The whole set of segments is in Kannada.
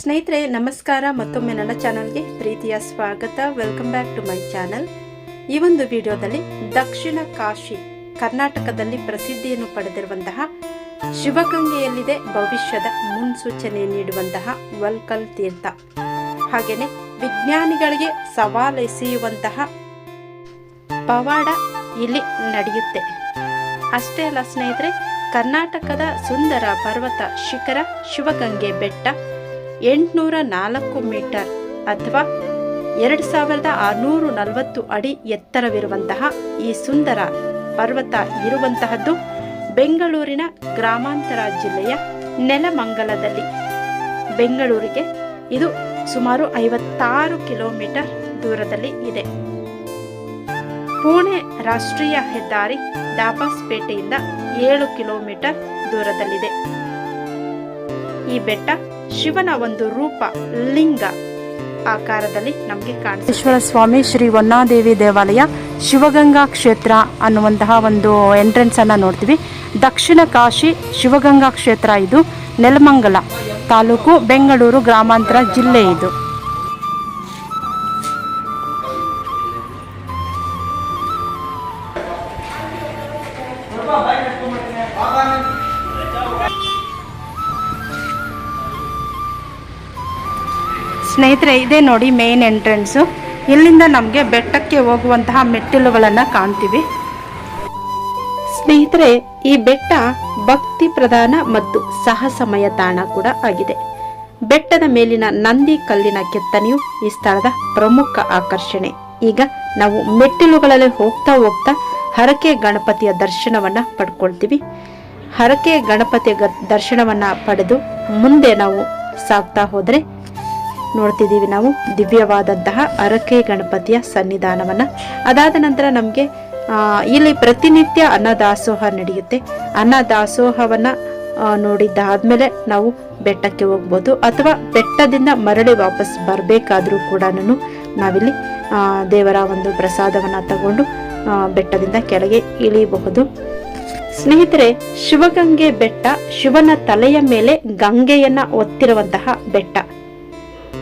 ಸ್ನೇಹಿತರೆ, ನಮಸ್ಕಾರ. ಮತ್ತೊಮ್ಮೆ ನನ್ನ ಚಾನಲ್ಗೆ ಪ್ರೀತಿಯ ಸ್ವಾಗತ. Welcome back to my channel ಈ ಒಂದು ವಿಡಿಯೋದಲ್ಲಿ ದಕ್ಷಿಣ ಕಾಶಿ, ಕರ್ನಾಟಕದಲ್ಲಿ ಪ್ರಸಿದ್ಧಿಯನ್ನು ಪಡೆದಿರುವಂತಹ ಶಿವಗಂಗೆಯಲ್ಲಿದೆ ಭವಿಷ್ಯದ ಮುನ್ಸೂಚನೆ ನೀಡುವಂತಹ ವಲ್ಕಲ್ ತೀರ್ಥ. ಹಾಗೆಯೇ ವಿಜ್ಞಾನಿಗಳಿಗೆ ಸವಾಲೆಸೆಯುವಂತಹ ಪವಾಡ ಇಲ್ಲಿ ನಡೆಯುತ್ತೆ. ಅಷ್ಟೇ ಅಲ್ಲ ಸ್ನೇಹಿತರೆ, ಕರ್ನಾಟಕದ ಸುಂದರ ಪರ್ವತ ಶಿಖರ ಶಿವಗಂಗೆ ಬೆಟ್ಟ ಎಂಟುನೂರ ನಾಲ್ಕು ಮೀಟರ್ ಅಥವಾ ಎರಡು ಸಾವಿರದ ಆರುನೂರು ನಲವತ್ತು ಅಡಿ ಎತ್ತರವಿರುವಂತಹ ಈ ಸುಂದರ ಪರ್ವತ ಇರುವಂತಹದ್ದು ಬೆಂಗಳೂರಿನ ಗ್ರಾಮಾಂತರ ಜಿಲ್ಲೆಯ ನೆಲಮಂಗಲದಲ್ಲಿ. ಬೆಂಗಳೂರಿಗೆ ಇದು ಸುಮಾರು ಐವತ್ತಾರು ಕಿಲೋಮೀಟರ್ ದೂರದಲ್ಲಿ ಇದೆ. ಪುಣೆ ರಾಷ್ಟ್ರೀಯ ಹೆದ್ದಾರಿ ದಾಬಾಸ್ಪೇಟೆಯಿಂದ ಏಳು ಕಿಲೋಮೀಟರ್ ದೂರದಲ್ಲಿದೆ. ಈ ಬೆಟ್ಟ ಶಿವನ ಒಂದು ರೂಪ, ಲಿಂಗ ಆಕಾರದಲ್ಲಿ ನಮಗೆ ಕಾಣಿಸ್ವರ ಸ್ವಾಮಿ ಶ್ರೀ ವನ್ನಾದೇವಿ ದೇವಾಲಯ ಶಿವಗಂಗಾ ಕ್ಷೇತ್ರ ಅನ್ನುವಂತಹ ಒಂದು ಎಂಟ್ರೆನ್ಸ್ ಅನ್ನ ನೋಡ್ತೀವಿ. ದಕ್ಷಿಣ ಕಾಶಿ ಶಿವಗಂಗಾ ಕ್ಷೇತ್ರ ಇದು ನೆಲಮಂಗಲ ತಾಲೂಕು ಬೆಂಗಳೂರು ಗ್ರಾಮಾಂತರ ಜಿಲ್ಲೆ ಇದು. ಸ್ನೇಹಿತರೆ, ಇದೇ ನೋಡಿ ಮೇನ್ ಎಂಟ್ರೆನ್ಸು ಇಲ್ಲಿಂದ ನಮಗೆ ಬೆಟ್ಟಕ್ಕೆ ಹೋಗುವಂತಹ ಮೆಟ್ಟಿಲುಗಳನ್ನು ಕಾಣ್ತೀವಿ. ಸ್ನೇಹಿತರೆ, ಈ ಬೆಟ್ಟ ಭಕ್ತಿ ಪ್ರಧಾನ ಮತ್ತು ಸಾಹಸಮಯ ತಾಣ ಕೂಡ ಆಗಿದೆ. ಬೆಟ್ಟದ ಮೇಲಿನ ನಂದಿ ಕಲ್ಲಿನ ಕೆತ್ತನೆಯು ಈ ಸ್ಥಳದ ಪ್ರಮುಖ ಆಕರ್ಷಣೆ. ಈಗ ನಾವು ಮೆಟ್ಟಿಲುಗಳಲ್ಲಿ ಹೋಗ್ತಾ ಹೋಗ್ತಾ ಹರಕೆ ಗಣಪತಿಯ ದರ್ಶನವನ್ನ ಪಡ್ಕೊಳ್ತೀವಿ. ಹರಕೆ ಗಣಪತಿಯ ದರ್ಶನವನ್ನ ಪಡೆದು ಮುಂದೆ ನಾವು ಸಾಗ್ತಾ ಹೋದ್ರೆ ನೋಡ್ತಿದ್ದೀವಿ ನಾವು. ದಿವ್ಯವಾದಂತಹ ಅರಕೆ ಗಣಪತಿಯ ಸನ್ನಿಧಾನವನ್ನು. ಅದಾದ ನಂತರ ನಮಗೆ ಇಲ್ಲಿ ಪ್ರತಿನಿತ್ಯ ಅನ್ನದಾಸೋಹ ನಡೆಯುತ್ತೆ. ಅನ್ನದಾಸೋಹವನ್ನು ನೋಡಿದ್ದಾದ್ಮೇಲೆ ನಾವು ಬೆಟ್ಟಕ್ಕೆ ಹೋಗ್ಬೋದು. ಅಥವಾ ಬೆಟ್ಟದಿಂದ ಮರಳಿ ವಾಪಸ್ ಬರಬೇಕಾದ್ರೂ ಕೂಡ ನಾವಿಲ್ಲಿ ದೇವರ ಒಂದು ಪ್ರಸಾದವನ್ನು ತಗೊಂಡು ಬೆಟ್ಟದಿಂದ ಕೆಳಗೆ ಇಳಿಯಬಹುದು ಸ್ನೇಹಿತರೆ, ಶಿವಗಂಗೆ ಬೆಟ್ಟ ಶಿವನ ತಲೆಯ ಮೇಲೆ ಗಂಗೆಯನ್ನ ಒತ್ತಿರುವಂತಹ ಬೆಟ್ಟ.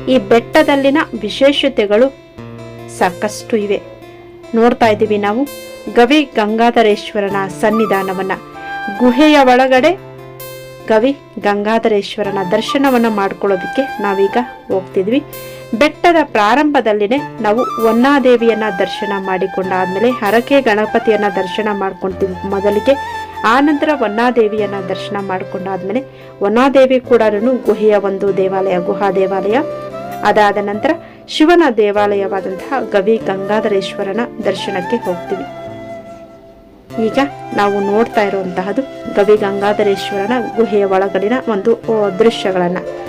ಈ ಬೆಟ್ಟದಲ್ಲಿನ ವಿಶೇಷತೆಗಳು ಸಾಕಷ್ಟು ಇವೆ. ನೋಡ್ತಾ ಇದ್ದೀವಿ ನಾವು ಗವಿ ಗಂಗಾಧರೇಶ್ವರನ ಸನ್ನಿಧಾನವನ್ನ. ಗುಹೆಯ ಒಳಗಡೆ ಗವಿ ಗಂಗಾಧರೇಶ್ವರನ ದರ್ಶನವನ್ನು ಮಾಡ್ಕೊಳ್ಳೋದಕ್ಕೆ ನಾವೀಗ ಹೋಗ್ತಿದ್ವಿ. ಬೆಟ್ಟದ ಪ್ರಾರಂಭದಲ್ಲಿನೇ ನಾವು ವನ್ನಾದೇವಿಯನ್ನ ದರ್ಶನ ಮಾಡಿಕೊಂಡಾದ್ಮೇಲೆ ಹರಕೆ ಗಣಪತಿಯನ್ನ ದರ್ಶನ ಮಾಡ್ಕೊಳ್ತೀವಿ ಮೊದಲಿಗೆ. ಆ ನಂತರ ವನ್ನಾದೇವಿಯನ್ನ ದರ್ಶನ ಮಾಡಿಕೊಂಡಾದ್ಮೇಲೆ ಹೊನ್ನಾದೇವಿ ಕೂಡ ಗುಹೆಯ ಒಂದು ದೇವಾಲಯ, ಗುಹಾ ದೇವಾಲಯ. ಅದಾದ ನಂತರ ಶಿವನ ದೇವಾಲಯವಾದಂತಹ ಗವಿ ಗಂಗಾಧರೇಶ್ವರನ ದರ್ಶನಕ್ಕೆ ಹೋಗ್ತೀವಿ. ಈಗ ನಾವು ನೋಡ್ತಾ ಇರುವಂತಹದ್ದು ಗವಿ ಗಂಗಾಧರೇಶ್ವರನ ಗುಹೆಯ ಒಳಗಡಿನ ಒಂದು ದೃಶ್ಯಗಳನ್ನು.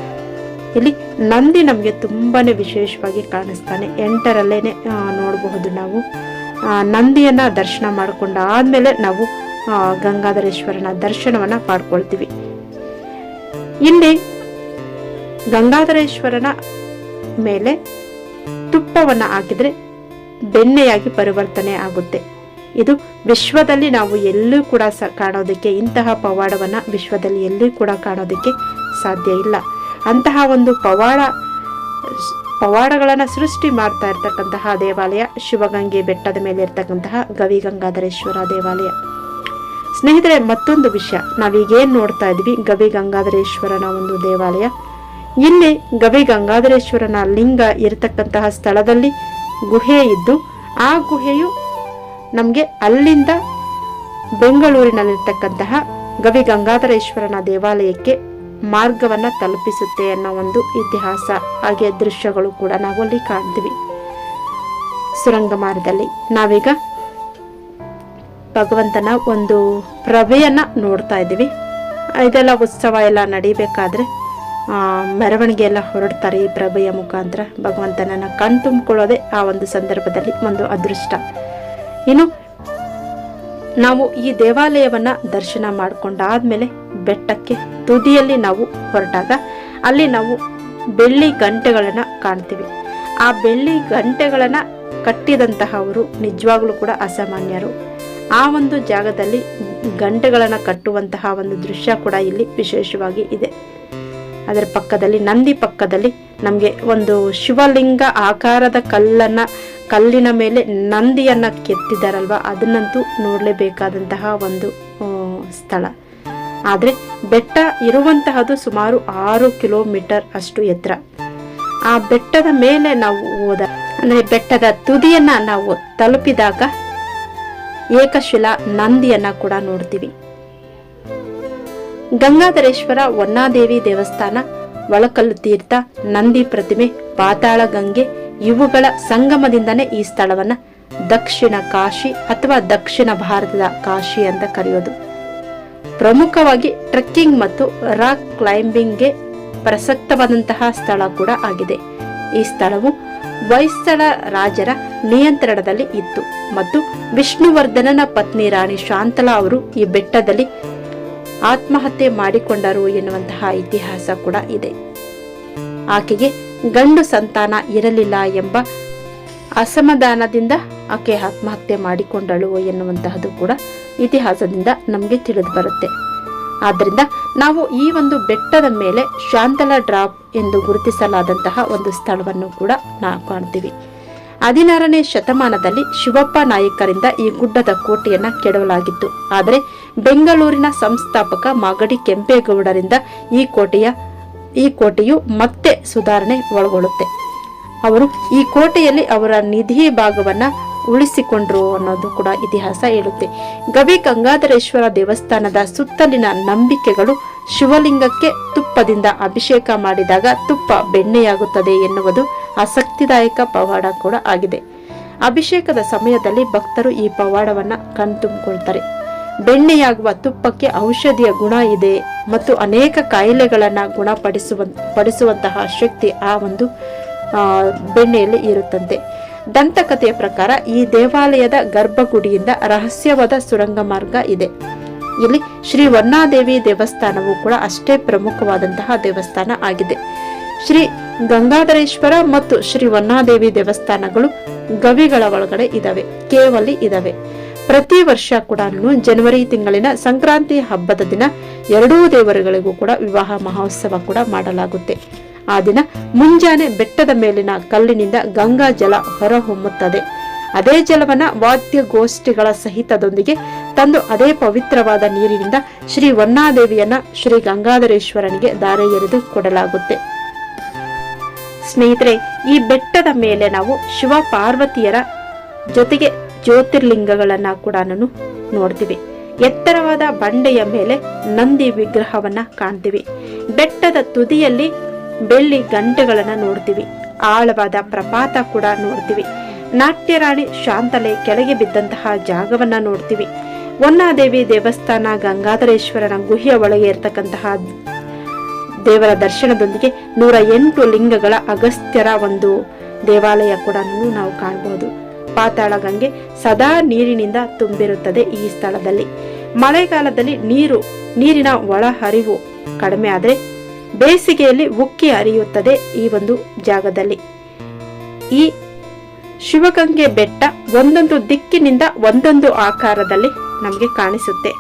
ಇಲ್ಲಿ ನಂದಿ ನಮಗೆ ತುಂಬಾನೇ ವಿಶೇಷವಾಗಿ ಕಾಣಿಸ್ತಾನೆ. ಎಂಟರಲ್ಲೇನೆ ನೋಡಬಹುದು ನಾವು. ನಂದಿಯನ್ನು ದರ್ಶನ ಮಾಡಿಕೊಂಡ ಆದ್ಮೇಲೆ ನಾವು ಗಂಗಾಧರೇಶ್ವರನ ದರ್ಶನವನ್ನ ಪಡ್ಕೊಳ್ತೀವಿ ಇಲ್ಲಿ ಗಂಗಾಧರೇಶ್ವರನ ಮೇಲೆ ತುಪ್ಪವನ್ನು ಹಾಕಿದರೆ ಬೆಣ್ಣೆಯಾಗಿ ಪರಿವರ್ತನೆ ಆಗುತ್ತೆ. ಇದು ವಿಶ್ವದಲ್ಲಿ ನಾವು ಎಲ್ಲೂ ಕೂಡ ಸ ಕಾಣೋದಕ್ಕೆ, ಇಂತಹ ಪವಾಡವನ್ನು ವಿಶ್ವದಲ್ಲಿ ಎಲ್ಲೂ ಕೂಡ ಕಾಣೋದಕ್ಕೆ ಸಾಧ್ಯ ಇಲ್ಲ. ಅಂತಹ ಒಂದು ಪವಾಡ, ಪವಾಡಗಳನ್ನು ಸೃಷ್ಟಿ ಮಾಡ್ತಾ ಇರ್ತಕ್ಕಂತಹ ದೇವಾಲಯ ಶಿವಗಂಗೆ ಬೆಟ್ಟದ ಮೇಲೆ ಇರ್ತಕ್ಕಂತಹ ಗವಿ ಗಂಗಾಧರೇಶ್ವರ ದೇವಾಲಯ. ಸ್ನೇಹಿತರೆ, ಮತ್ತೊಂದು ವಿಷಯ. ನಾವೀಗೇನು ನೋಡ್ತಾ ಇದ್ವಿ ಗವಿ ಗಂಗಾಧರೇಶ್ವರನ ಒಂದು ದೇವಾಲಯ. ಇಲ್ಲಿ ಗವಿ ಗಂಗಾಧರೇಶ್ವರನ ಲಿಂಗ ಇರತಕ್ಕಂತಹ ಸ್ಥಳದಲ್ಲಿ ಗುಹೆ ಇದ್ದು, ಆ ಗುಹೆಯು ನಮಗೆ ಅಲ್ಲಿಂದ ಬೆಂಗಳೂರಿನಲ್ಲಿರ್ತಕ್ಕಂತಹ ಗವಿ ಗಂಗಾಧರೇಶ್ವರನ ದೇವಾಲಯಕ್ಕೆ ಮಾರ್ಗವನ್ನ ತಲುಪಿಸುತ್ತೆ ಅನ್ನೋ ಒಂದು ಇತಿಹಾಸ, ಹಾಗೆ ದೃಶ್ಯಗಳು ಕೂಡ ನಾವು ಅಲ್ಲಿ ಕಾಣ್ತೀವಿ. ಸುರಂಗ ಮಾರ್ಗದಲ್ಲಿ ನಾವೀಗ ಭಗವಂತನ ಒಂದು ಪ್ರಭೆಯನ್ನು ನೋಡ್ತಾ ಇದ್ದೀವಿ. ಇದೆಲ್ಲ ಉತ್ಸವ ಎಲ್ಲ ನಡಿಬೇಕಾದ್ರೆ ಮೆರವಣಿಗೆ ಎಲ್ಲ ಹೊರಡ್ತಾರೆ ಈ ಪ್ರಭೆಯ ಮುಖಾಂತರ. ಭಗವಂತನನ್ನ ಕಣ್ತುಂಬಿಕೊಳ್ಳೋದೇ ಆ ಒಂದು ಸಂದರ್ಭದಲ್ಲಿ ಒಂದು ಅದೃಷ್ಟ. ಇನ್ನು ನಾವು ಈ ದೇವಾಲಯವನ್ನ ದರ್ಶನ ಮಾಡಿಕೊಂಡಾದ್ಮೇಲೆ ಬೆಟ್ಟಕ್ಕೆ ತುದಿಯಲ್ಲಿ ನಾವು ಹೊರಟಾಗ ಅಲ್ಲಿ ನಾವು ಬೆಳ್ಳಿ ಗಂಟೆಗಳನ್ನ ಕಾಣ್ತೀವಿ. ಆ ಬೆಳ್ಳಿ ಗಂಟೆಗಳನ್ನ ಕಟ್ಟಿದಂತಹವರು ನಿಜವಾಗ್ಲೂ ಕೂಡ ಅಸಾಮಾನ್ಯರು. ಆ ಒಂದು ಜಾಗದಲ್ಲಿ ಗಂಟೆಗಳನ್ನ ಕಟ್ಟುವಂತಹ ಒಂದು ದೃಶ್ಯ ಕೂಡ ಇಲ್ಲಿ ವಿಶೇಷವಾಗಿ ಇದೆ. ಅದರ ಪಕ್ಕದಲ್ಲಿ, ನಂದಿ ಪಕ್ಕದಲ್ಲಿ ನಮಗೆ ಒಂದು ಶಿವಲಿಂಗ ಆಕಾರದ ಕಲ್ಲನ್ನ, ಕಲ್ಲಿನ ಮೇಲೆ ನಂದಿಯನ್ನ ಕೆತ್ತಿದಾರಲ್ವ? ಅದನ್ನಂತೂ ನೋಡಲೇಬೇಕಾದಂತಹ ಒಂದು ಸ್ಥಳ. ಆದರೆ ಬೆಟ್ಟ ಇರುವಂತಹದು ಸುಮಾರು ಆರು ಕಿಲೋಮೀಟರ್ ಅಷ್ಟು ಎತ್ತರ. ಆ ಬೆಟ್ಟದ ಮೇಲೆ ನಾವು ಹೋದ, ಅಂದರೆ ಬೆಟ್ಟದ ತುದಿಯನ್ನ ನಾವು ತಲುಪಿದಾಗ ಏಕಶಿಲಾ ನಂದಿಯನ್ನ ಕೂಡ ನೋಡ್ತೀವಿ. ಗಂಗಾಧರೇಶ್ವರ ವನ್ನಾದೇವಿ ದೇವಸ್ಥಾನ, ಒಳಕಲ್ಲು ತೀರ್ಥ, ನಂದಿ ಪ್ರತಿಮೆ, ಪಾತಾಳ ಗಂಗೆ ಇವುಗಳ ಸಂಗಮದಿಂದನೇ ಈ ಸ್ಥಳವನ್ನ ದಕ್ಷಿಣ ಕಾಶಿ ಅಥವಾ ದಕ್ಷಿಣ ಭಾರತದ ಕಾಶಿ ಅಂತ ಕರೆಯೋದು. ಪ್ರಮುಖವಾಗಿ ಟ್ರೆಕ್ಕಿಂಗ್ ಮತ್ತು ರಾಕ್ ಕ್ಲೈಂಬಿಂಗ್ಗೆ ಪ್ರಸಕ್ತವಾದಂತಹ ಸ್ಥಳ ಕೂಡ ಆಗಿದೆ. ಈ ಸ್ಥಳವು ವೈಸ್ಥಳ ರಾಜರ ನಿಯಂತ್ರಣದಲ್ಲಿ ಇತ್ತು ಮತ್ತು ವಿಷ್ಣುವರ್ಧನನ ಪತ್ನಿ ರಾಣಿ ಶಾಂತಲಾ ಅವರು ಈ ಬೆಟ್ಟದಲ್ಲಿ ಆತ್ಮಹತ್ಯೆ ಮಾಡಿಕೊಂಡರು ಎನ್ನುವಂತಹ ಇತಿಹಾಸ ಕೂಡ ಇದೆ. ಆಕೆಗೆ ಗಂಡು ಸಂತಾನ ಇರಲಿಲ್ಲ ಎಂಬ ಅಸಮಾಧಾನದಿಂದ ಆಕೆ ಆತ್ಮಹತ್ಯೆ ಮಾಡಿಕೊಂಡಳು ಎನ್ನುವಂತಹದ್ದು ಕೂಡ ಇತಿಹಾಸದಿಂದ ನಮಗೆ ತಿಳಿದು ಬರುತ್ತೆ. ಆದ್ದರಿಂದ ನಾವು ಈ ಒಂದು ಬೆಟ್ಟದ ಮೇಲೆ ಶಾಂತಲ ಡ್ರಾಪ್ ಎಂದು ಗುರುತಿಸಲಾದಂತಹ ಒಂದು ಸ್ಥಳವನ್ನು ಕೂಡ ನಾವು ಕಾಣ್ತೀವಿ. ಹದಿನಾರನೇ ಶತಮಾನದಲ್ಲಿ ಶಿವಪ್ಪ ನಾಯಕರಿಂದ ಈ ಗುಡ್ಡದ ಕೋಟೆಯನ್ನು ಕೆಡವಲಾಗಿತ್ತು. ಆದರೆ ಬೆಂಗಳೂರಿನ ಸಂಸ್ಥಾಪಕ ಮಾಗಡಿ ಕೆಂಪೇಗೌಡರಿಂದ ಈ ಕೋಟೆಯ, ಈ ಕೋಟೆಯು ಮತ್ತೆ ಸುಧಾರಣೆ ಒಳಗೊಳ್ಳುತ್ತೆ. ಅವರು ಈ ಕೋಟೆಯಲ್ಲಿ ಅವರ ನಿಧಿ ಭಾಗವನ್ನ ಉಳಿಸಿಕೊಂಡ್ರು ಅನ್ನೋದು ಕೂಡ ಇತಿಹಾಸ ಹೇಳುತ್ತೆ. ಗವಿ ಗಂಗಾಧರೇಶ್ವರ ದೇವಸ್ಥಾನದ ಸುತ್ತಲಿನ ನಂಬಿಕೆಗಳು ಶಿವಲಿಂಗಕ್ಕೆ ತುಪ್ಪದಿಂದ ಅಭಿಷೇಕ ಮಾಡಿದಾಗ ತುಪ್ಪ ಬೆಣ್ಣೆಯಾಗುತ್ತದೆ ಎನ್ನುವುದು ಆಸಕ್ತಿದಾಯಕ ಪವಾಡ ಕೂಡ ಆಗಿದೆ. ಅಭಿಷೇಕದ ಸಮಯದಲ್ಲಿ ಭಕ್ತರು ಈ ಪವಾಡವನ್ನ ಕಣ್ತುಂಬಿಕೊಳ್ತಾರೆ. ಬೆಣ್ಣೆಯಾಗುವ ತುಪ್ಪಕ್ಕೆ ಔಷಧಿಯ ಗುಣ ಇದೆ ಮತ್ತು ಅನೇಕ ಕಾಯಿಲೆಗಳನ್ನು ಗುಣಪಡಿಸುವ ಪಡಿಸುವಂತಹ ಶಕ್ತಿ ಆ ಒಂದು ಬೆಣ್ಣೆಯಲ್ಲಿ ಇರುತ್ತಂತೆ. ದಂತಕಥೆಯ ಪ್ರಕಾರ ಈ ದೇವಾಲಯದ ಗರ್ಭಗುಡಿಯಿಂದ ರಹಸ್ಯವಾದ ಸುರಂಗ ಮಾರ್ಗ ಇದೆ. ಇಲ್ಲಿ ಶ್ರೀ ವನ್ನಾದೇವಿ ದೇವಸ್ಥಾನವು ಕೂಡ ಅಷ್ಟೇ ಪ್ರಮುಖವಾದಂತಹ ದೇವಸ್ಥಾನ ಆಗಿದೆ. ಶ್ರೀ ಗಂಗಾಧರೇಶ್ವರ ಮತ್ತು ಶ್ರೀ ವನ್ನಾದೇವಿ ದೇವಸ್ಥಾನಗಳು ಗವಿಗಳ ಒಳಗಡೆ ಇದಾವೆ, ಕೇವಲಿ ಇದಾವೆ. ಪ್ರತಿ ವರ್ಷ ಕೂಡ ಜನವರಿ ತಿಂಗಳಿನ ಸಂಕ್ರಾಂತಿ ಹಬ್ಬದ ದಿನ ಎರಡೂ ದೇವರುಗಳಿಗೂ ಕೂಡ ವಿವಾಹ ಮಹೋತ್ಸವ ಕೂಡ ಮಾಡಲಾಗುತ್ತೆ. ಆ ದಿನ ಮುಂಜಾನೆ ಬೆಟ್ಟದ ಮೇಲಿನ ಕಲ್ಲಿನಿಂದ ಗಂಗಾ ಜಲ ಹೊರಹೊಮ್ಮುತ್ತದೆ. ಅದೇ ಜಲವನ್ನ ವಾದ್ಯಗೋಷ್ಠಿಗಳ ಸಹಿತದೊಂದಿಗೆ ತಂದು ಅದೇ ಪವಿತ್ರವಾದ ನೀರಿನಿಂದ ಶ್ರೀ ವನ್ನಾದೇವಿಯನ್ನ ಶ್ರೀ ಗಂಗಾಧರೇಶ್ವರನಿಗೆ ದಾರೆ ಎರೆದು ಕೊಡಲಾಗುತ್ತೆ. ಸ್ನೇಹಿತರೆ, ಈ ಬೆಟ್ಟದ ಮೇಲೆ ನಾವು ಶಿವ ಪಾರ್ವತಿಯರ ಜೊತೆಗೆ ಜ್ಯೋತಿರ್ಲಿಂಗಗಳನ್ನ ಕೂಡ ನಾನು ನೋಡ್ತೀವಿ. ಎತ್ತರವಾದ ಬಂಡೆಯ ಮೇಲೆ ನಂದಿ ವಿಗ್ರಹವನ್ನ ಕಾಣ್ತೀವಿ. ಬೆಟ್ಟದ ತುದಿಯಲ್ಲಿ ಬೆಳ್ಳಿ ಗಂಟೆಗಳನ್ನ ನೋಡ್ತೀವಿ. ಆಳವಾದ ಪ್ರಪಾತ ಕೂಡ ನೋಡ್ತೀವಿ. ನಾಟ್ಯರಾಣಿ ಶಾಂತಲೆ ಕೆಳಗೆ ಬಿದ್ದಂತಹ ಜಾಗವನ್ನ ನೋಡ್ತೀವಿ. ಹೊನ್ನಾದೇವಿ ದೇವಸ್ಥಾನ ಗಂಗಾಧರೇಶ್ವರನ ಗುಹೆಯ ಒಳಗೆ ಇರತಕ್ಕಂತಹ ದೇವರ ದರ್ಶನದೊಂದಿಗೆ ನೂರ ಎಂಟು ಲಿಂಗಗಳ ಅಗಸ್ತ್ಯರ ಒಂದು ದೇವಾಲಯ ಕೂಡ ನಾವು ಕಾಣಬಹುದು ಪಾತಾಳ ಗಂಗೆ ಸದಾ ನೀರಿನಿಂದ ತುಂಬಿರುತ್ತದೆ ಈ ಸ್ಥಳದಲ್ಲಿ. ಮಳೆಗಾಲದಲ್ಲಿ ನೀರು, ನೀರಿನ ಒಳಹರಿವು ಕಡಿಮೆ ಆದರೆ ಬೇಸಿಗೆಯಲ್ಲಿ ಉಕ್ಕಿ ಹರಿಯುತ್ತದೆ ಈ ಒಂದು ಜಾಗದಲ್ಲಿ. ಈ ಶಿವಗಂಗೆ ಬೆಟ್ಟ ಒಂದೊಂದು ದಿಕ್ಕಿನಿಂದ ಒಂದೊಂದು ಆಕಾರದಲ್ಲಿ ನಮಗೆ ಕಾಣಿಸುತ್ತೆ.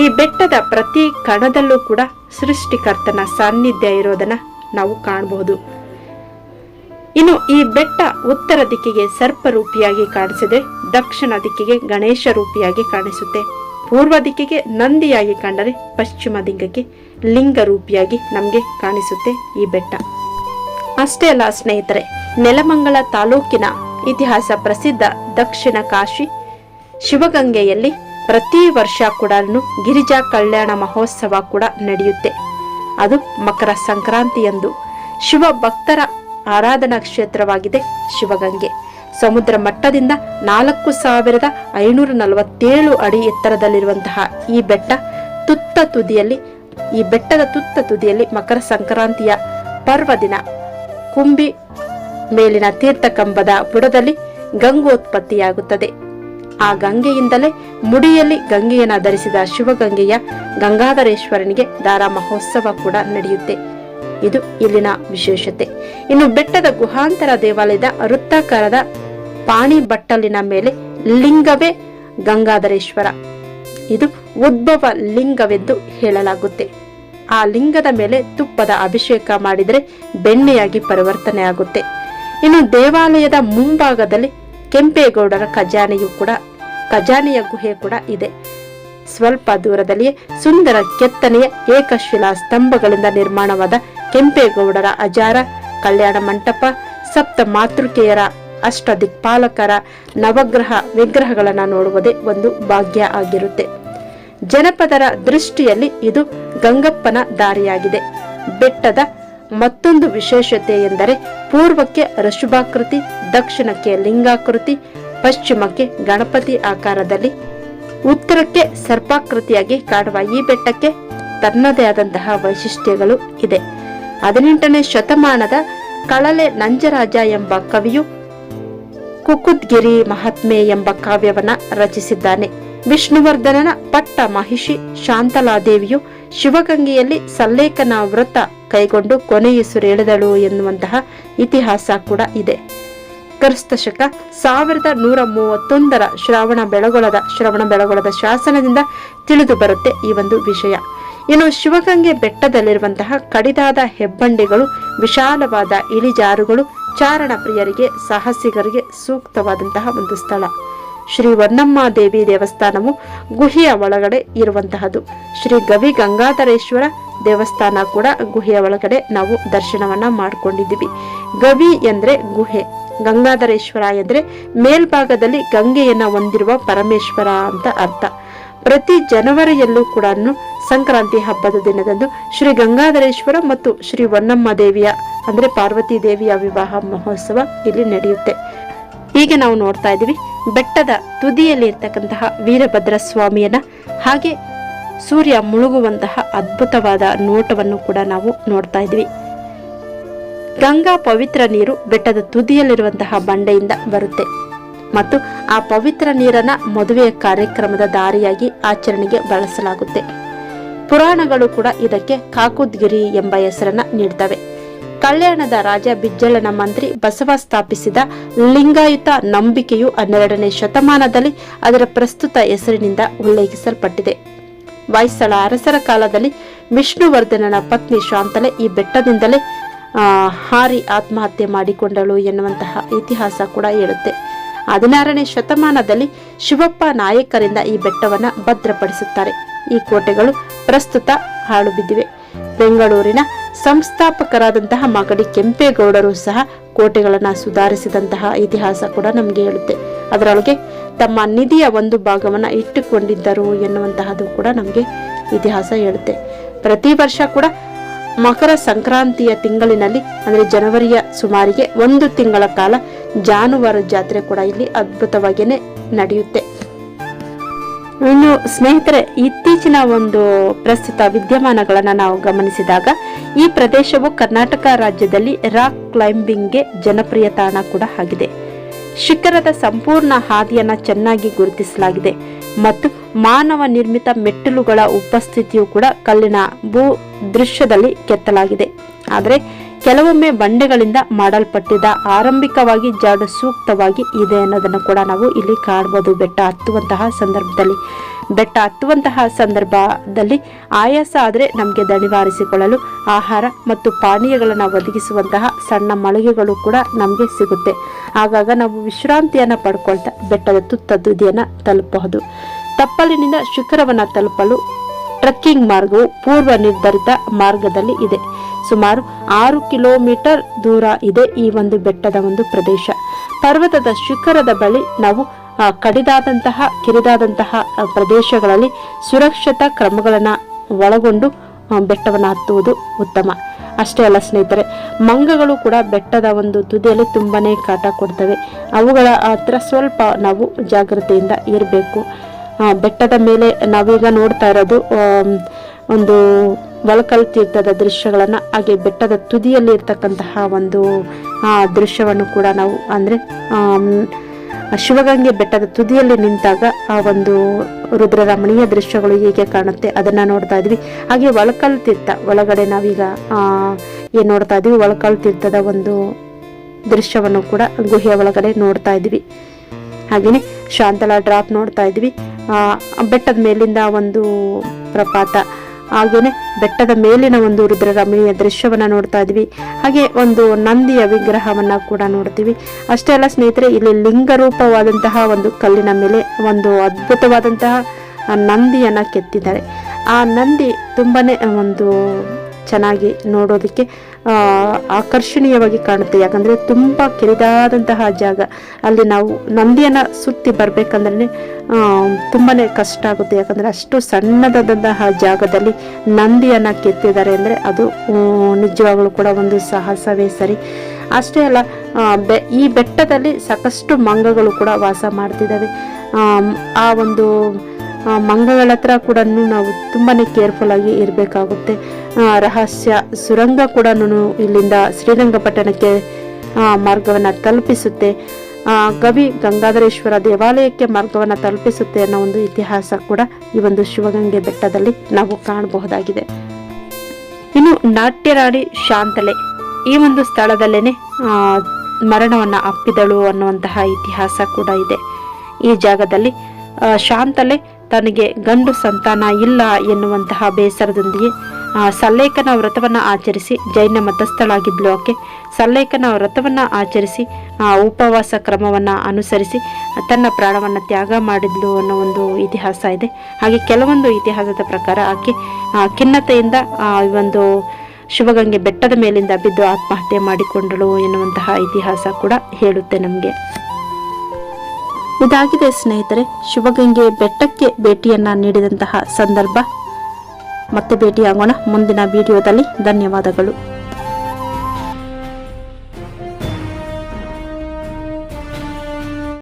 ಈ ಬೆಟ್ಟದ ಪ್ರತಿ ಕಣದಲ್ಲೂ ಕೂಡ ಸೃಷ್ಟಿಕರ್ತನ ಸಾನ್ನಿಧ್ಯ ಇರೋದನ್ನ ನಾವು ಕಾಣಬಹುದು ಇನ್ನು ಈ ಬೆಟ್ಟ ಉತ್ತರ ದಿಕ್ಕಿಗೆ ಸರ್ಪ ರೂಪಿಯಾಗಿ ಕಾಣಿಸಿದೆ, ದಕ್ಷಿಣ ದಿಕ್ಕಿಗೆ ಗಣೇಶ ರೂಪಿಯಾಗಿ ಕಾಣಿಸುತ್ತೆ. ಪೂರ್ವ ದಿಕ್ಕಿಗೆ ನಂದಿಯಾಗಿ ಕಂಡರೆ ಪಶ್ಚಿಮ ದಿಕ್ಕಿಗೆ ಲಿಂಗ ರೂಪಿಯಾಗಿ ನಮಗೆ ಕಾಣಿಸುತ್ತೆ ಈ ಬೆಟ್ಟ. ಅಷ್ಟೇ ಅಲ್ಲ ಸ್ನೇಹಿತರೆ, ನೆಲಮಂಗಲ ತಾಲೂಕಿನ ಇತಿಹಾಸ ಪ್ರಸಿದ್ಧ ದಕ್ಷಿಣ ಕಾಶಿ ಶಿವಗಂಗೆಯಲ್ಲಿ ಪ್ರತಿ ವರ್ಷ ಕೂಡ ಗಿರಿಜಾ ಕಲ್ಯಾಣ ಮಹೋತ್ಸವ ಕೂಡ ನಡೆಯುತ್ತೆ. ಅದು ಮಕರ ಸಂಕ್ರಾಂತಿಯಂದು ಶಿವ ಭಕ್ತರ ಆರಾಧನಾ ಕ್ಷೇತ್ರವಾಗಿದೆ ಶಿವಗಂಗೆ. ಸಮುದ್ರ ಮಟ್ಟದಿಂದ ನಾಲ್ಕು ಸಾವಿರದ ಐನೂರ ನಲವತ್ತೇಳು ಅಡಿ ಎತ್ತರದಲ್ಲಿರುವಂತಹ ಈ ಬೆಟ್ಟ ತುತ್ತ ತುದಿಯಲ್ಲಿ, ಈ ಬೆಟ್ಟದ ತುತ್ತ ತುದಿಯಲ್ಲಿ ಮಕರ ಸಂಕ್ರಾಂತಿಯ ಪರ್ವದಿನ. ಕುಂಬಿ ಮೇಲಿನ ತೀರ್ಥಕಂಬದ ಬುಡದಲ್ಲಿ ಗಂಗೋತ್ಪತ್ತಿಯಾಗುತ್ತದೆ. ಆ ಗಂಗೆಯಿಂದಲೇ ಮುಡಿಯಲ್ಲಿ ಗಂಗೆಯನ್ನು ಧರಿಸಿದ ಶಿವಗಂಗೆಯ ಗಂಗಾಧರೇಶ್ವರನಿಗೆ ದಾರಾ ಮಹೋತ್ಸವ ಕೂಡ ನಡೆಯುತ್ತೆ. ಇದು ಇಲ್ಲಿನ ವಿಶೇಷತೆ. ಇನ್ನು ಬೆಟ್ಟದ ಗುಹಾಂತರ ದೇವಾಲಯದ ವೃತ್ತಾಕಾರದ ಪಾಣಿ ಬಟ್ಟಲಿನ ಮೇಲೆ ಲಿಂಗವೇ ಗಂಗಾಧರೇಶ್ವರ. ಇದು ಉದ್ಭವ ಲಿಂಗವೆಂದು ಹೇಳಲಾಗುತ್ತೆ. ಆ ಲಿಂಗದ ಮೇಲೆ ತುಪ್ಪದ ಅಭಿಷೇಕ ಮಾಡಿದರೆ ಬೆಣ್ಣೆಯಾಗಿ ಪರಿವರ್ತನೆ ಆಗುತ್ತೆ. ಇನ್ನು ದೇವಾಲಯದ ಮುಂಭಾಗದಲ್ಲಿ ಕೆಂಪೇಗೌಡರ ಖಜಾನೆಯು ಕೂಡ, ಖಜಾನೆಯ ಗುಹೆ ಕೂಡ ಇದೆ. ಸ್ವಲ್ಪ ದೂರದಲ್ಲಿಯೇ ಸುಂದರ ಕೆತ್ತನೆಯ ಏಕಶಿಲಾ ಸ್ತಂಭಗಳಿಂದ ನಿರ್ಮಾಣವಾದ ಕೆಂಪೇಗೌಡರ ಅಜಾರ, ಕಲ್ಯಾಣ ಮಂಟಪ, ಸಪ್ತ ಮಾತೃಕೆಯರ ಅಷ್ಟ ದಿಕ್ಪಾಲಕರ ನವಗ್ರಹ ವಿಗ್ರಹಗಳನ್ನು ನೋಡುವುದೇ ಒಂದು ಭಾಗ್ಯ ಆಗಿರುತ್ತೆ. ಜನಪದರ ದೃಷ್ಟಿಯಲ್ಲಿ ಇದು ಗಂಗಪ್ಪನ ದಾರಿಯಾಗಿದೆ. ಬೆಟ್ಟದ ಮತ್ತೊಂದು ವಿಶೇಷತೆ ಎಂದರೆ ಪೂರ್ವಕ್ಕೆ ಋಷಭಾಕೃತಿ ದಕ್ಷಿಣಕ್ಕೆ ಲಿಂಗಾಕೃತಿ, ಪಶ್ಚಿಮಕ್ಕೆ ಗಣಪತಿ ಆಕಾರದಲ್ಲಿ, ಉತ್ತರಕ್ಕೆ ಸರ್ಪಾಕೃತಿಯಾಗಿ ಕಾಣುವ ಈ ಬೆಟ್ಟಕ್ಕೆ ತನ್ನದೇ ಆದಂತಹ ವೈಶಿಷ್ಟ್ಯಗಳು ಇದೆ. ಹದಿನೆಂಟನೇ ಶತಮಾನದ ಕಳಲೆ ನಂಜರಾಜ ಎಂಬ ಕವಿಯು ಕುಕುದ್ಗಿರಿ ಮಹಾತ್ಮೆ ಎಂಬ ಕಾವ್ಯವನ್ನ ರಚಿಸಿದ್ದಾನೆ. ವಿಷ್ಣುವರ್ಧನನ ಪಟ್ಟ ಮಹಿಷಿ ಶಾಂತಲಾದೇವಿಯು ಶಿವಗಂಗೆಯಲ್ಲಿ ಸಲ್ಲೇಖನ ವ್ರತ ಕೈಗೊಂಡು ಕೊನೆಯುಸಿರೆಳೆದಳು ಎನ್ನುವಂತಹ ಇತಿಹಾಸ ಕೂಡ ಇದೆ. ಕ್ರಿಸ್ತ ಶಕ ಸಾವಿರದ ನೂರ ಮೂವತ್ತೊಂದರ ಶ್ರಾವಣ ಬೆಳಗೊಳದ ಶ್ರವಣ ಬೆಳಗೊಳದ ಶಾಸನದಿಂದ ತಿಳಿದು ಬರುತ್ತೆ ಈ ಒಂದು ವಿಷಯ. ಇನ್ನು ಶಿವಗಂಗೆ ಬೆಟ್ಟದಲ್ಲಿರುವಂತಹ ಕಡಿದಾದ ಹೆಬ್ಬಂಡಿಗಳು, ವಿಶಾಲವಾದ ಇಳಿಜಾರುಗಳು ಚಾರಣ ಪ್ರಿಯರಿಗೆ ಸಾಹಸಿಗರಿಗೆ ಸೂಕ್ತವಾದಂತಹ ಒಂದು ಸ್ಥಳ. ಶ್ರೀ ವನ್ನಮ್ಮ ದೇವಿ ದೇವಸ್ಥಾನವು ಗುಹೆಯ ಒಳಗಡೆ ಇರುವಂತಹದ್ದು ಶ್ರೀ ಗವಿ ಗಂಗಾಧರೇಶ್ವರ ದೇವಸ್ಥಾನ ಕೂಡ ಗುಹೆಯ ಒಳಗಡೆ ನಾವು ದರ್ಶನವನ್ನ ಮಾಡಿಕೊಂಡಿದ್ದೀವಿ. ಗವಿ ಎಂದ್ರೆ ಗುಹೆ, ಗಂಗಾಧರೇಶ್ವರ ಎಂದ್ರೆ ಮೇಲ್ಭಾಗದಲ್ಲಿ ಗಂಗೆಯನ್ನ ಹೊಂದಿರುವ ಪರಮೇಶ್ವರ ಅಂತ ಅರ್ಥ. ಪ್ರತಿ ಜನವರಿಯಲ್ಲೂ ಕೂಡ ಸಂಕ್ರಾಂತಿ ಹಬ್ಬದ ದಿನದಂದು ಶ್ರೀ ಗಂಗಾಧರೇಶ್ವರ ಮತ್ತು ಶ್ರೀ ಹೊನ್ನಮ್ಮ ದೇವಿಯ, ಅಂದ್ರೆ ಪಾರ್ವತಿ ದೇವಿಯ ವಿವಾಹ ಮಹೋತ್ಸವ ಇಲ್ಲಿ ನಡೆಯುತ್ತೆ. ಈಗ ನಾವು ನೋಡ್ತಾ ಇದ್ದೀವಿ, ಬೆಟ್ಟದ ತುದಿಯಲ್ಲಿ ಇರ್ತಕ್ಕಂತಹ ವೀರಭದ್ರ ಸ್ವಾಮಿಯನ್ನ, ಹಾಗೆ ಸೂರ್ಯ ಮುಳುಗುವಂತಹ ಅದ್ಭುತವಾದ ನೋಟವನ್ನು ಕೂಡ ನಾವು ನೋಡ್ತಾ ಇದ್ವಿ ಗಂಗಾ ಪವಿತ್ರ ನೀರು ಬೆಟ್ಟದ ತುದಿಯಲ್ಲಿರುವಂತಹ ಬಂಡೆಯಿಂದ ಬರುತ್ತೆ. ಮತ್ತು ಆ ಪವಿತ್ರ ನೀರನ್ನ ಮದುವೆಯ ಕಾರ್ಯಕ್ರಮದ ದಾರಿಯಾಗಿ ಆಚರಣೆಗೆ ಬಳಸಲಾಗುತ್ತೆ. ಪುರಾಣಗಳು ಕೂಡ ಇದಕ್ಕೆ ಕಾಕುದ್ಗಿರಿ ಎಂಬ ಹೆಸರನ್ನ ನೀಡ್ತವೆ. ಕಲ್ಯಾಣದ ರಾಜ ಬಿಜ್ಜಳನ ಮಂತ್ರಿ ಬಸವ ಸ್ಥಾಪಿಸಿದ ಲಿಂಗಾಯುತ ನಂಬಿಕೆಯು ಹನ್ನೆರಡನೇ ಶತಮಾನದಲ್ಲಿ ಅದರ ಪ್ರಸ್ತುತ ಹೆಸರಿನಿಂದ ಉಲ್ಲೇಖಿಸಲ್ಪಟ್ಟಿದೆ. ಹೊಯ್ಸಳ ಅರಸರ ಕಾಲದಲ್ಲಿ ವಿಷ್ಣುವರ್ಧನನ ಪತ್ನಿ ಶಾಂತಲೆ ಈ ಬೆಟ್ಟದಿಂದಲೇ ಹಾರಿ ಆತ್ಮಹತ್ಯೆ ಮಾಡಿಕೊಂಡಳು ಎನ್ನುವಂತಹ ಇತಿಹಾಸ ಕೂಡ ಹೇಳುತ್ತೆ. ಹದಿನಾರನೇ ಶತಮಾನದಲ್ಲಿ ಶಿವಪ್ಪ ನಾಯಕರಿಂದ ಈ ಬೆಟ್ಟವನ್ನ ಭದ್ರಪಡಿಸುತ್ತಾರೆ. ಈ ಕೋಟೆಗಳು ಪ್ರಸ್ತುತ ಹಾಳು ಬಿದ್ದಿವೆ ಬೆಂಗಳೂರಿನ ಸಂಸ್ಥಾಪಕರಾದಂತಹ ಮಗಡಿ ಕೆಂಪೇಗೌಡರು ಸಹ ಕೋಟೆಗಳನ್ನ ಸುಧಾರಿಸಿದಂತಹ ಇತಿಹಾಸ ಕೂಡ ನಮಗೆ ಹೇಳುತ್ತೆ. ಅದರೊಳಗೆ ತಮ್ಮ ನಿಧಿಯ ಒಂದು ಭಾಗವನ್ನ ಇಟ್ಟುಕೊಂಡಿದ್ದರು ಎನ್ನುವಂತಹದ್ದು ಕೂಡ ನಮಗೆ ಇತಿಹಾಸ ಹೇಳುತ್ತೆ. ಪ್ರತಿ ವರ್ಷ ಕೂಡ ಮಕರ ಸಂಕ್ರಾಂತಿಯ ತಿಂಗಳಿನಲ್ಲಿ, ಅಂದರೆ ಜನವರಿಯ ಸುಮಾರಿಗೆ ಒಂದು ತಿಂಗಳ ಕಾಲ ಜಾನುವಾರು ಜಾತ್ರೆ ಕೂಡ ಇಲ್ಲಿ ಅದ್ಭುತವಾಗಿಯೇ ನಡೆಯುತ್ತೆ. ಇನ್ನು ಸ್ನೇಹಿತರೆ, ಇತ್ತೀಚಿನ ಒಂದು ಪ್ರಸ್ತುತ ವಿದ್ಯಮಾನಗಳನ್ನು ನಾವು ಗಮನಿಸಿದಾಗ, ಈ ಪ್ರದೇಶವು ಕರ್ನಾಟಕ ರಾಜ್ಯದಲ್ಲಿ ರಾಕ್ ಕ್ಲೈಂಬಿಂಗ್ಗೆ ಜನಪ್ರಿಯ ತಾಣ ಕೂಡ ಆಗಿದೆ. ಶಿಖರದ ಸಂಪೂರ್ಣ ಹಾದಿಯನ್ನು ಚೆನ್ನಾಗಿ ಗುರುತಿಸಲಾಗಿದೆ. ಮತ್ತು ಮಾನವ ನಿರ್ಮಿತ ಮೆಟ್ಟಿಲುಗಳ ಉಪಸ್ಥಿತಿಯು ಕೂಡ ಕಲ್ಲಿನ ಭೂ ದೃಶ್ಯದಲ್ಲಿ ಕೆತ್ತಲಾಗಿದೆ. ಆದರೆ ಕೆಲವೊಮ್ಮೆ ಬಂಡೆಗಳಿಂದ ಮಾಡಲ್ಪಟ್ಟಿದ್ದ ಆರಂಭಿಕವಾಗಿ ಜಾಡು ಸೂಕ್ತವಾಗಿ ಇದೆ ಅನ್ನೋದನ್ನು ಕೂಡ ನಾವು ಇಲ್ಲಿ ಕಾಣಬಹುದು. ಬೆಟ್ಟ ಹತ್ತುವಂತಹ ಸಂದರ್ಭದಲ್ಲಿ ಬೆಟ್ಟ ಹತ್ತುವಂತಹ ಸಂದರ್ಭದಲ್ಲಿ ಆಯಾಸ ಆದರೆ ನಮಗೆ ದಣಿವಾರಿಸಿಕೊಳ್ಳಲು ಆಹಾರ ಮತ್ತು ಪಾನೀಯಗಳನ್ನು ಒದಗಿಸುವಂತಹ ಸಣ್ಣ ಮಳಿಗೆಗಳು ಕೂಡ ನಮಗೆ ಸಿಗುತ್ತೆ. ಆಗಾಗ ನಾವು ವಿಶ್ರಾಂತಿಯನ್ನು ಪಡ್ಕೊಳ್ತಾ ಬೆಟ್ಟದ ತುತ್ತ ತುದಿಯನ್ನು ತಲುಪಬಹುದು. ತಪ್ಪಲಿನಿಂದ ಶಿಖರವನ್ನು ತಲುಪಲು ಟ್ರಕ್ಕಿಂಗ್ ಮಾರ್ಗವು ಪೂರ್ವ ನಿರ್ಧರಿತ ಮಾರ್ಗದಲ್ಲಿ ಇದೆ. ಸುಮಾರು ಆರು ಕಿಲೋಮೀಟರ್ ದೂರ ಇದೆ ಈ ಒಂದು ಬೆಟ್ಟದ ಒಂದು ಪ್ರದೇಶ. ಪರ್ವತದ ಶಿಖರದ ಬಳಿ ನಾವು ಕಡಿದಾದಂತಹ, ಕಿರಿದಾದಂತಹ ಪ್ರದೇಶಗಳಲ್ಲಿ ಸುರಕ್ಷತಾ ಕ್ರಮಗಳನ್ನು ಒಳಗೊಂಡು ಬೆಟ್ಟವನ್ನು ಹತ್ತುವುದು ಉತ್ತಮ. ಅಷ್ಟೇ ಅಲ್ಲ ಸ್ನೇಹಿತರೆ, ಮಂಗಗಳು ಕೂಡ ಬೆಟ್ಟದ ಒಂದು ತುದಿಯಲ್ಲಿ ತುಂಬಾ ಕಾಟ ಕೊಡ್ತವೆ. ಅವುಗಳ ಹತ್ರ ಸ್ವಲ್ಪ ನಾವು ಜಾಗ್ರತೆಯಿಂದ ಇರಬೇಕು. ಬೆಟ್ಟದ ಮೇಲೆ ನಾವೀಗ ನೋಡ್ತಾ ಇರೋದು ಒಂದು ಒಳಕಲ್ ತೀರ್ಥದ ದೃಶ್ಯಗಳನ್ನ, ಹಾಗೆ ಬೆಟ್ಟದ ತುದಿಯಲ್ಲಿ ಇರ್ತಕ್ಕಂತಹ ಒಂದು ದೃಶ್ಯವನ್ನು ಕೂಡ ನಾವು ಅಂದ್ರೆ ಶಿವಗಂಗೆ ಬೆಟ್ಟದ ತುದಿಯಲ್ಲಿ ನಿಂತಾಗ ಆ ಒಂದು ರುದ್ರರಮಣೀಯ ದೃಶ್ಯಗಳು ಹೇಗೆ ಕಾಣುತ್ತೆ. ಅದನ್ನ ನೋಡ್ತಾ ಇದ್ವಿ. ಹಾಗೆ ಒಳಕಲ್ ತೀರ್ಥ ಒಳಗಡೆ ನಾವೀಗ ಆ, ಏನ್ ನೋಡ್ತಾ ಇದ್ವಿ? ಒಳಕಲ್ ತೀರ್ಥದ ಒಂದು ದೃಶ್ಯವನ್ನು ಕೂಡ ಗುಹೆಯ ಒಳಗಡೆ ನೋಡ್ತಾ ಇದ್ವಿ. ಹಾಗೆಯೇ ಶಾಂತಲಾ ಡ್ರಾಪ್ ನೋಡ್ತಾ ಇದ್ವಿ. ಆ, ಬೆಟ್ಟದ ಮೇಲಿಂದ ಒಂದು ಪ್ರಪಾತ ಹಾಗೇನೆ ಬೆಟ್ಟದ ಮೇಲಿನ ಒಂದು ರುದ್ರರಮಣೀಯ ದೃಶ್ಯವನ್ನ ನೋಡ್ತಾ ಇದ್ವಿ. ಹಾಗೆ ಒಂದು ನಂದಿಯ ವಿಗ್ರಹವನ್ನ ಕೂಡ ನೋಡ್ತೀವಿ. ಅಷ್ಟೇ ಅಲ್ಲ ಸ್ನೇಹಿತರೆ, ಇಲ್ಲಿ ಲಿಂಗರೂಪವಾದಂತಹ ಒಂದು ಕಲ್ಲಿನ ಮೇಲೆ ಒಂದು ಅದ್ಭುತವಾದಂತಹ ನಂದಿಯನ್ನ ಕೆತ್ತಿದ್ದಾರೆ. ಆ ನಂದಿ ತುಂಬಾನೇ ಒಂದು ಚೆನ್ನಾಗಿ ನೋಡೋದಕ್ಕೆ ಆಕರ್ಷಣೀಯವಾಗಿ ಕಾಣುತ್ತೆ. ಯಾಕಂದ್ರೆ ತುಂಬಾ ಕಿರಿದಾದಂತಹ ಜಾಗ. ಅಲ್ಲಿ ನಾವು ನಂದಿಯನ್ನ ಸುತ್ತಿ ಬರ್ಬೇಕಂದ್ರೆ ತುಂಬಾ ಕಷ್ಟ ಆಗುತ್ತೆ. ಯಾಕಂದ್ರೆ ಅಷ್ಟು ಸಣ್ಣದಾದಂತಹ ಜಾಗದಲ್ಲಿ ನಂದಿಯನ್ನು ಕೆತ್ತಿದ್ದಾರೆ ಅಂದ್ರೆ ಅದು ನಿಜವಾಗಲೂ ಕೂಡ ಒಂದು ಸಾಹಸವೇ ಸರಿ. ಅಷ್ಟೇ ಅಲ್ಲ ಬೆ, ಈ ಬೆಟ್ಟದಲ್ಲಿ ಸಾಕಷ್ಟು ಮಂಗಗಳು ಕೂಡ ವಾಸ ಮಾಡ್ತಿದ್ದಾವೆ. ಆ ಒಂದು ಮಂಗಗಳ ಹತ್ರ ಕೂಡ ನಾವು ತುಂಬಾನೇ ಕೇರ್ಫುಲ್ ಆಗಿ ಇರಬೇಕಾಗುತ್ತೆ. ರಹಸ್ಯ ಸುರಂಗ ಕೂಡ ಇಲ್ಲಿಂದ ಶ್ರೀರಂಗಪಟ್ಟಣಕ್ಕೆ ಮಾರ್ಗವನ್ನು ತಲುಪಿಸುತ್ತೆ. ಕವಿ ಗಂಗಾಧರೇಶ್ವರ ದೇವಾಲಯಕ್ಕೆ ಮಾರ್ಗವನ್ನು ತಲುಪಿಸುತ್ತೆ ಅನ್ನೋ ಒಂದು ಇತಿಹಾಸ ಕೂಡ ಈ ಒಂದು ಶಿವಗಂಗೆ ಬೆಟ್ಟದಲ್ಲಿ ನಾವು ಕಾಣಬಹುದಾಗಿದೆ. ಇನ್ನು ನಾಟ್ಯರಾಣಿ ಶಾಂತಲೆ ಈ ಒಂದು ಸ್ಥಳದಲ್ಲೇನೆ ಮರಣವನ್ನು ಅಪ್ಪಿದಳು ಅನ್ನುವಂತಹ ಇತಿಹಾಸ ಕೂಡ ಇದೆ. ಈ ಜಾಗದಲ್ಲಿ ಶಾಂತಲೆ ತನಗೆ ಗಂಡು ಸಂತಾನ ಇಲ್ಲ ಎನ್ನುವಂತಹ ಬೇಸರದೊಂದಿಗೆ ಸಲ್ಲೇಖನ ವ್ರತವನ್ನು ಆಚರಿಸಿ ಜೈನ ಮತಸ್ಥಳಾಗಿದ್ಲು ಆಕೆ. ಸಲ್ಲೇಖನ ವ್ರತವನ್ನು ಆಚರಿಸಿ ಆ, ಉಪವಾಸ ಕ್ರಮವನ್ನು ಅನುಸರಿಸಿ ತನ್ನ ಪ್ರಾಣವನ್ನು ತ್ಯಾಗ ಮಾಡಿದ್ಲು ಅನ್ನೋ ಒಂದು ಇತಿಹಾಸ ಇದೆ. ಹಾಗೆ ಕೆಲವೊಂದು ಇತಿಹಾಸದ ಪ್ರಕಾರ ಆಕೆ ಖಿನ್ನತೆಯಿಂದ ಈ ಒಂದು ಶಿವಗಂಗೆ ಬೆಟ್ಟದ ಮೇಲಿಂದ ಬಿದ್ದು ಆತ್ಮಹತ್ಯೆ ಮಾಡಿಕೊಂಡಳು ಎನ್ನುವಂತಹ ಇತಿಹಾಸ ಕೂಡ ಹೇಳುತ್ತೆ ನಮಗೆ. ಇದಾಗಿದೆ ಸ್ನೇಹಿತರೆ ಶಿವಗಂಗೆ ಬೆಟ್ಟಕ್ಕೆ ಭೇಟಿಯನ್ನ ನೀಡಿದಂತಹ ಸಂದರ್ಭ. ಮತ್ತೆ ಭೇಟಿಯಾಗೋಣ ಮುಂದಿನ ವಿಡಿಯೋದಲ್ಲಿ ಧನ್ಯವಾದಗಳು.